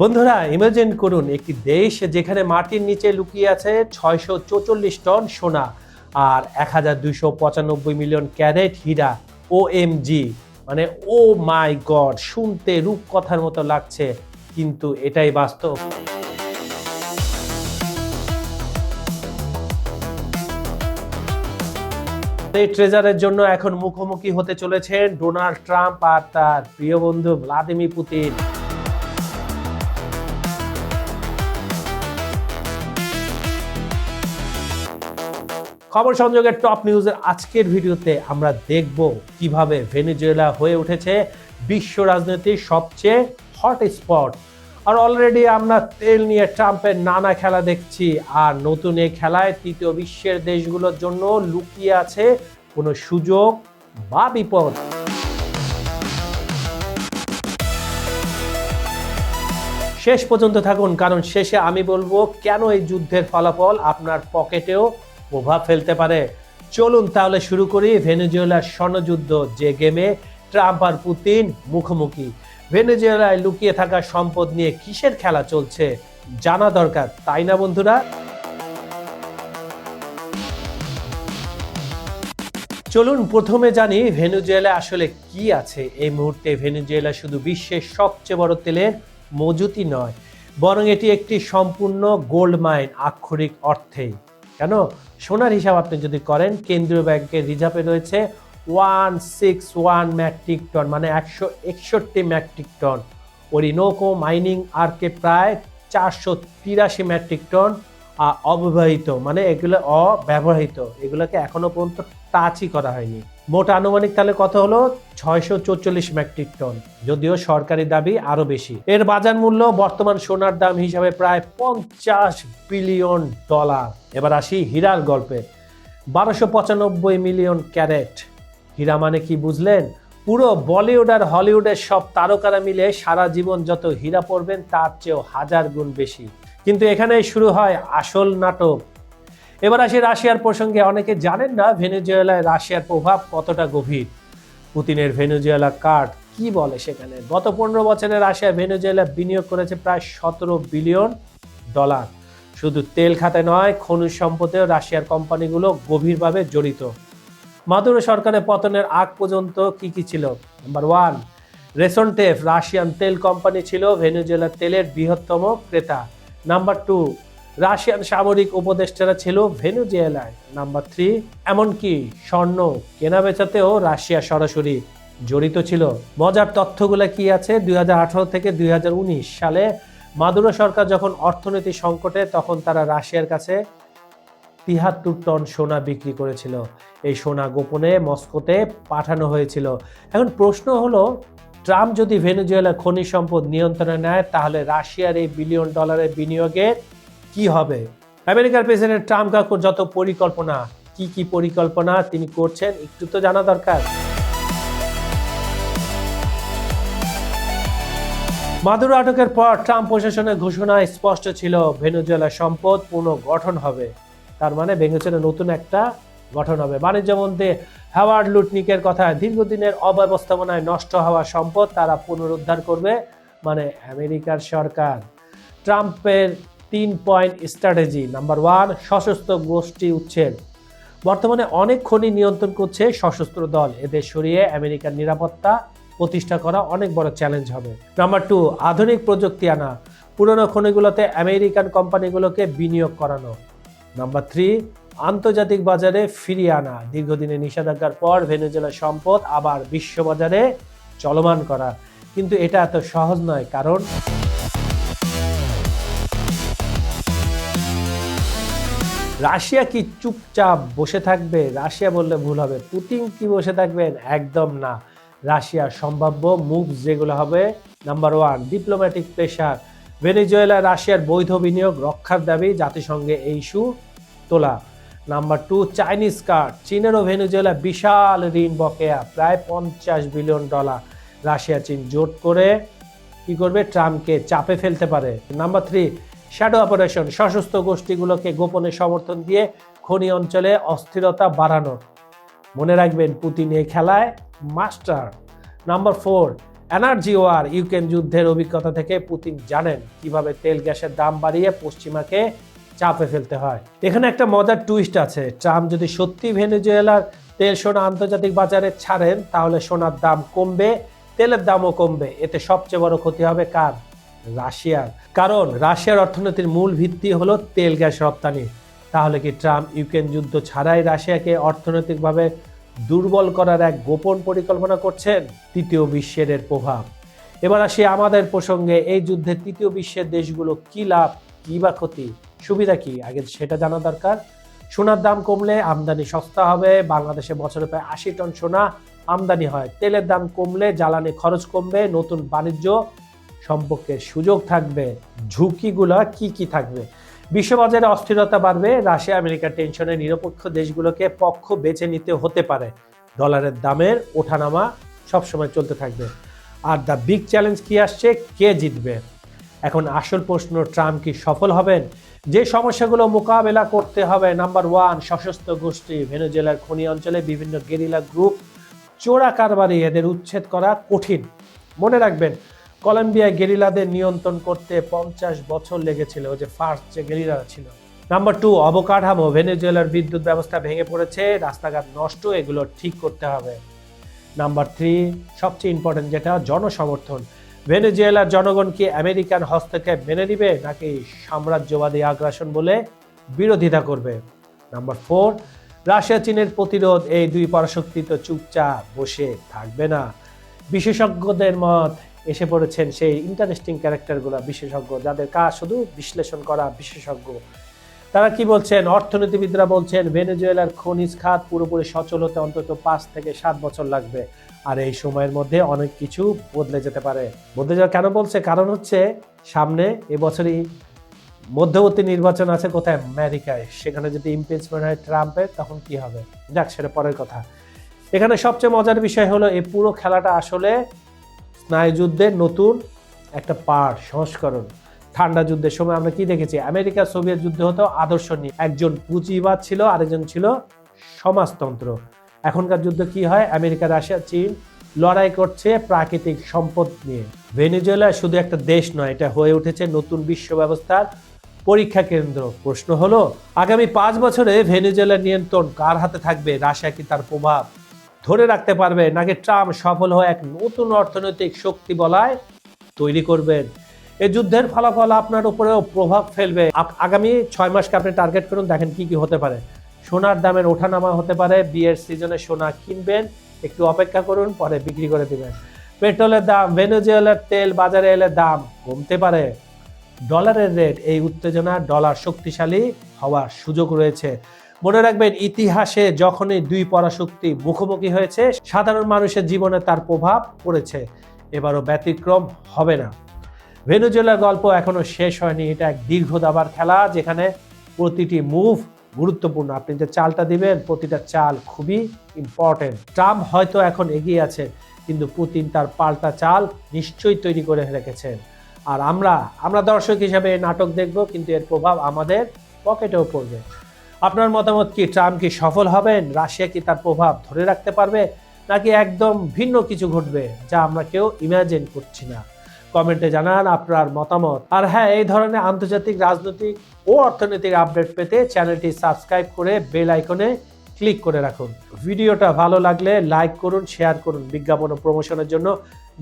বন্ধুরা ইমাজিন করুন, একটি দেশ যেখানে মাটির নিচে লুকিয়ে আছে ছয়শো চৌচল্লিশ টন সোনা আর এক হাজার দুইশো পঁচানব্বই মিলিয়ন ক্যারেট হীরা ও এম জি মানে ও মাই গড, শুনতে রূপকথার মতো লাগছে, কিন্তু এটাই বাস্তব। এই ট্রেজারের জন্য এখন মুখোমুখি হতে চলেছেন ডোনাল্ড ট্রাম্প আর তার প্রিয় বন্ধু ভ্লাদিমির পুতিন। খবর সংযোগের টপ নিউজের আজকের ভিডিওতে আমরা দেখব কীভাবে ভেনেজুয়েলা হয়ে উঠেছে বিশ্ব রাজনীতির সবচেয়ে হট স্পট আর অলরেডি আমরা তেল নিয়ে ট্রাম্পের নানা খেলা দেখছি, আর নতুন এই খেলায় তৃতীয় বিশ্বের দেশগুলোর জন্য লুকিয়ে আছে কোনো সুযোগ বা বিপদ। শেষ পর্যন্ত থাকুন, কারণ শেষে আমি বলব, কেন এই যুদ্ধের ফলাফল আপনার পকেটেও প্রভাব ফেলতে পারে। চলুন তাহলে শুরু করি ভেনেজুয়েলার স্বর্ণযুদ্ধ যে গেমে ট্রাম্প আর পুতিন মুখোমুখি। ভেনেজুয়েলায় লুকিয়ে থাকা সম্পদ নিয়ে কিসের খেলা চলছে জানা দরকার, তাই না বন্ধুরা? চলুন প্রথমে জানি ভেনেজুয়েলা আসলে কি আছে। এই মুহূর্তে ভেনেজুয়েলা শুধু বিশ্বের সবচেয়ে বড় তেলের মজুতি নয়, বরং এটি একটি সম্পূর্ণ গোল্ড মাইন আক্ষরিক অর্থেই। কেন? সোনার হিসাব আপনি যদি করেন, কেন্দ্রীয় ব্যাংকের রিজার্ভে রয়েছে one six one metric ton মানে একশো একষট্টি ম্যাট্রিক টন। ওরিনোকো মাইনিং আর্কে প্রায় চারশো তিরাশি ম্যাট্রিক টন অব্যবহৃত মানে এগুলো অব্যবহৃত। এগুলোকে এখনও পর্যন্ত টাচই করা হয়নি। মোট আনুমানিক তাহলে কত হলো? ছয়শো চৌচল্লিশ মেট্রিক টন, যদিও সরকারি দাবি আরও বেশি। এর বাজার মূল্য বর্তমান সোনার দাম হিসাবে প্রায় পঞ্চাশ বিলিয়ন ডলার। এবার আসি হীরার গল্পে। বারোশো পঁচানব্বই মিলিয়ন ক্যারেট। হীরা মানে কি বুঝলেন? পুরো বলিউড আর হলিউডের সব তারকারা মিলে সারা জীবন যত হীরা পড়বেন, তার চেয়েও হাজার গুণ বেশি। কিন্তু এখানেই শুরু হয় আসল নাটক। এবার আসি রাশিয়ার প্রসঙ্গে। অনেকে জানেন না ভেনেজুয়েলায় রাশিয়ার প্রভাব কতটা গভীর? পুতিনের ভেনেজুয়েলা কার্ড কি বলে সেখানে? গত পনেরো বছরে রাশিয়া ভেনেজুয়েলা বিনিয়োগ করেছে প্রায় সতেরো বিলিয়ন ডলার। শুধু তেল খাতে নয়, খনিজ সম্পদেও রাশিয়ার কোম্পানিগুলো গভীরভাবে জড়িত। মাদুরো সরকারের পতনের আগ পর্যন্ত কি কি ছিল? নাম্বার ওয়ান রেসনটেফ, রাশিয়ান তেল কোম্পানি ছিল ভেনেজুয়েলার তেলের বৃহত্তম ক্রেতা। নাম্বার টু রাশিয়ান সামরিক উপদেষ্টারা ছিল ভেনেজুয়েলায়। নাম্বার থ্রি, এমনকি স্বর্ণ কেনা বেচাতেও রাশিয়া সরাসরি জড়িত ছিল। মজার তথ্যগুলো কি আছে? দু হাজার আঠারো থেকে দু হাজার উনিশ সালে মাদুরো সরকার যখন অর্থনীতি সংকটে, তখন তারা রাশিয়ার কাছে তিহাত্তর টন সোনা বিক্রি করেছিল। এই সোনা গোপনে মস্কোতে পাঠানো হয়েছিল। এখন প্রশ্ন হলো, ট্রাম্প যদি ভেনেজুয়েলার খনিজ সম্পদ নিয়ন্ত্রণে নেয়, তাহলে রাশিয়ার এই বিলিয়ন ডলারের বিনিয়োগের কি হবে? আমেরিকার প্রেসিডেন্ট ট্রাম্প কাকুর যত পরিকল্পনা, কি কি পরিকল্পনা তিনি করছেন একটু তো জানা দরকার। মাদুরো আটকের পর ট্রাম্প প্রশাসনের ঘোষণা স্পষ্ট ছিল, ভেনেজুয়েলার সম্পদ পুনর্গঠন হবে। তার মানে ভেনেজুয়েলা নতুন একটা গঠন হবে। বাণিজ্য মন্ত্রী হাওয়ার্ড লুটনিকের কথা, দীর্ঘদিনের অব্যবস্থাপনায় নষ্ট হওয়া সম্পদ তারা পুনরুদ্ধার করবে মানে আমেরিকার সরকার। ট্রাম্পের তিন পয়েন্ট স্ট্র্যাটেজি। নাম্বার ওয়ান, সশস্ত্র গোষ্ঠী উচ্ছেদ। বর্তমানে অনেক খনি নিয়ন্ত্রণ করছে সশস্ত্র দল। এদের সরিয়ে আমেরিকার নিরাপত্তা প্রতিষ্ঠা করা অনেক বড় চ্যালেঞ্জ হবে। নাম্বার টু, আধুনিক প্রযুক্তি আনা। পুরনো খনিগুলোতে আমেরিকান কোম্পানিগুলোকে বিনিয়োগ করানো। নাম্বার থ্রি, আন্তর্জাতিক বাজারে ফিরিয়ে আনা। দীর্ঘদিনের নিষেধাজ্ঞার পর ভেনেজুয়েলার সম্পদ আবার বিশ্ববাজারে চলমান করা। কিন্তু এটা এত সহজ নয়, কারণ রাশিয়া কি চুপচাপ বসে থাকবে? রাশিয়া বললে ভুল হবে। পুতিন কি বসে থাকবেন? একদম না। রাশিয়ার সম্ভাব্য মুভ যেগুলো হবে number one diplomatic pressure Venezuela, রাশিয়ার বৈধ বিনিয়োগ, রক্ষার দাবি, জাতিসংঘে এই ইস্যু তোলা। নাম্বার টু চাইনিজ কার্ড চীনেরও ভেনেজুয়েলা বিশাল ঋণ বকেয়া, প্রায় পঞ্চাশ বিলিয়ন ডলার। রাশিয়া, চীন জোট করে কি করবে? ট্রাম্পকে চাপে ফেলতে পারে। নাম্বার থ্রি শ্যাডো অপারেশন সশস্ত্র গোষ্ঠীগুলোকে গোপনে সমর্থন দিয়ে খনি অঞ্চলে অস্থিরতা বাড়ানো মনে রাখবেন, পুতিন এই খেলায় master. Number four energy war Ukraine যুদ্ধের অভিজ্ঞতা থেকে পুতিন জানেন কীভাবে তেল গ্যাসের দাম বাড়িয়ে পশ্চিমাকে চাপে ফেলতে হয়। এখানে একটা মজার টুইস্ট আছে। ট্রাম্প যদি সত্যি ভেনেজুয়েলার তেল সোনা আন্তর্জাতিক বাজারে ছাড়েন, তাহলে সোনার দাম কমবে, তেলের দামও কমবে। এতে সবচেয়ে বড় ক্ষতি হবে কার? রাশিয়ার কারণ রাশিয়ার অর্থনীতির মূল ভিত্তি হলো তেল গ্যাস রপ্তানি। তাহলে কি ট্রাম্প ইউক্রেন যুদ্ধ ছাড়াই রাশিয়াকে অর্থনৈতিকভাবে দুর্বল করার এক গোপন পরিকল্পনা করছেন? তৃতীয় বিশ্বের এর প্রভাব। এবার আসি আমাদের প্রসঙ্গে, এই যুদ্ধে তৃতীয় বিশ্বের দেশগুলো কি লাভ, কি বা ক্ষতি? সুবিধা কি? আগে সেটা জানা দরকার। সোনার দাম কমলে আমদানি সস্তা হবে, বাংলাদেশে বছরে প্রায় আশি টন সোনা আমদানি হয়। তেলের দাম কমলে জ্বালানি খরচ কমবে, নতুন বাণিজ্য সম্পর্কে সুযোগ থাকবে, ঝুঁকিগুলো কি কি থাকবে? বিশ্ববাজারে অস্থিরতা বাড়বে, রাশিয়া আমেরিকার টেনশনে নিরপেক্ষ দেশগুলোকে পক্ষ বেছে নিতে হতে পারে। ডলারের দামের ওঠানামা সবসময় চলতে থাকবে। আর দ্য বিগ চ্যালেঞ্জ কি আসছে? কে জিতবে? এখন আসল প্রশ্ন, ট্রাম্প কি সফল হবেন? যে সমস্যাগুলো মোকাবেলা করতে হবে, নাম্বার ওয়ান, সশস্ত্র গোষ্ঠী, ভেনেজুয়েলার খনি অঞ্চলে বিভিন্ন গেরিলা গ্রুপ চোরা কারবারি এদের উচ্ছেদ করা কঠিন। মনে রাখবেন কলম্বিয়া গেরিলাদের নিয়ন্ত্রণ করতে পঞ্চাশ বছর লেগেছিল যে ফার্স্ট যে গেরিলা ছিল। নাম্বার টু অবকাঠামো, ভেনেজুয়েলার বিদ্যুৎ ব্যবস্থা ভেঙে পড়েছে, রাস্তাঘাট নষ্ট, এগুলো ঠিক করতে হবে। নাম্বার থ্রি সবচেয়ে ইম্পর্টেন্ট যেটা, জনসমর্থন। ভেনেজুয়েলার জনগণ কি আমেরিকান হস্তক্ষেপ মেনে নিবে, নাকি সাম্রাজ্যবাদী আগ্রাসন বলে বিরোধিতা করবে? নাম্বার ফোর রাশিয়া, চীনের প্রতিরোধ, এই দুই পরাশক্তি তো চুপচাপ বসে থাকবে না। বিশেষজ্ঞদের মত এসে পড়েছেন সেই ইন্টারেস্টিং ক্যারেক্টারগুলো বিশেষজ্ঞ, যাদের কাজ শুধু বিশ্লেষণ করা বিশেষজ্ঞ। তারা কি বলছেন? অর্থনীতিবিদরা বলছেন, ভেনেজুয়েলার খনিজ খাত পুরোপুরি সচল হতে অন্তত পাঁচ থেকে সাত বছর লাগবে। আর এই সময়ের মধ্যে অনেক কিছু বদলে যেতে পারে। বদলে যাওয়া কেন বলছে? কারণ হচ্ছে সামনে এবছরই মধ্যবর্তী নির্বাচন আছে কোথায়? আমেরিকায়। সেখানে যদি ইমপিচমেন্ট হয় ট্রাম্পের, তখন কি হবে? যাক, সেটা পরের কথা। এখানে সবচেয়ে মজার বিষয় হলো, এই পুরো খেলাটা আসলে স্নায়ুযুদ্ধের নতুন একটা পার্ট সংস্করণ। ঠান্ডা যুদ্ধের সময় আমরা কি দেখেছি? আমেরিকা সোভিয়েত যুদ্ধ হতো আদর্শ নিয়ে। একজন পুঁজিবাদ ছিল, আরেকজন ছিল সমাজতন্ত্র। এখনকার যুদ্ধ কি হয়? আমেরিকা, রাশিয়া, চীন লড়াই করছে প্রাকৃতিক সম্পদ নিয়ে। ভেনেজুয়েলা শুধু একটা দেশ নয়, এটা হয়ে উঠেছে নতুন বিশ্ব ব্যবস্থার পরীক্ষা কেন্দ্র। প্রশ্ন হলো, আগামী পাঁচ বছরে ভেনেজুয়েলার নিয়ন্ত্রণ কার হাতে থাকবে? রাশিয়া কি তার প্রভাব? ধরে রাখতে পারবে। নাকি ট্রাম্প সফল হয়ে এক নতুন অর্থনৈতিক শক্তি বলায় তৈরি করবেন? এই যুদ্ধের ফলাফল আপনার উপরেও প্রভাব ফেলবে। আগামী ছয় মাসকে আপনি টার্গেট করুন, দেখেন কি কি হতে পারে। সোনার দামের ওঠানামা হতে পারে, বিয়ের সিজনে সোনা কিনবেন, একটু অপেক্ষা করুন, পরে বিক্রি করে দিবেন। পেট্রোলের দাম, ভেনেজুয়েলার তেল বাজারে এলে দাম কমতে পারে। ডলারের রেট, এই উত্তেজনা ডলার শক্তিশালী হওয়ার সুযোগ রয়েছে। মনে রাখবেন, ইতিহাসে যখনই দুই পরাশক্তি মুখোমুখি হয়েছে, সাধারণ মানুষের জীবনে তার প্রভাব পড়েছে। এবারও ব্যতিক্রম হবে না। ভেনেজুয়েলার গল্প এখনও শেষ হয়নি। এটা এক দীর্ঘ দাবার খেলা যেখানে প্রতিটি মুভ গুরুত্বপূর্ণ। আপনি যে চালটা দিবেন, প্রতিটা চাল খুবই ইম্পর্টেন্ট ট্রাম্প হয়তো এখন এগিয়ে আছে, কিন্তু পুতিন তার পাল্টা চাল নিশ্চয়ই তৈরি করে রেখেছেন। আর আমরা আমরা দর্শক হিসাবে নাটক দেখব, কিন্তু এর প্রভাব আমাদের পকেটেও পড়বে। আপনার মতামত কি? ট্রাম্প কি সফল হবেন? রাশিয়া কি তার প্রভাব ধরে রাখতে পারবে? নাকি একদম ভিন্ন কিছু ঘটবে যা আমরা কেউ ইমাজিন করছি না? কমেন্টে জানান আপনার মতামত। আর হ্যাঁ এই ধরনের আন্তর্জাতিক, রাজনৈতিক ও অর্থনৈতিক আপডেট পেতে চ্যানেলটি সাবস্ক্রাইব করে বেল আইকনে ক্লিক করে রাখুন। ভিডিওটা ভালো লাগলে লাইক করুন শেয়ার করুন। বিজ্ঞাপন ও প্রমোশনের জন্য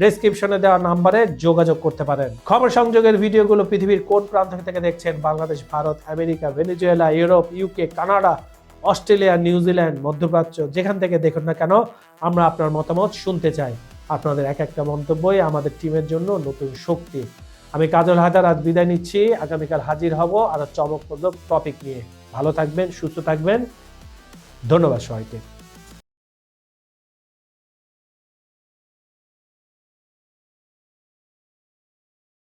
ডেসক্রিপশনে দেওয়া নাম্বারে যোগাযোগ করতে পারেন। খবর সংযোগের ভিডিওগুলো পৃথিবীর কোন প্রান্ত থেকে দেখছেন? Bangladesh, Bharat, America, Venezuela, Europe UK Canada, Australia New Zealand মধ্যপ্রাচ্য, যেখান থেকে দেখুন না কেন, আমরা আপনার মতামত শুনতে চাই। আপনাদের এক একটা মন্তব্যই আমাদের টিমের জন্য নতুন শক্তি। আমি কাজল হায়দার আজ বিদায় নিচ্ছি। আগামীকাল হাজির হব আর চমকপ্রদ টপিক নিয়ে। ভালো থাকবেন, সুস্থ থাকবেন। ধন্যবাদ সবাইকে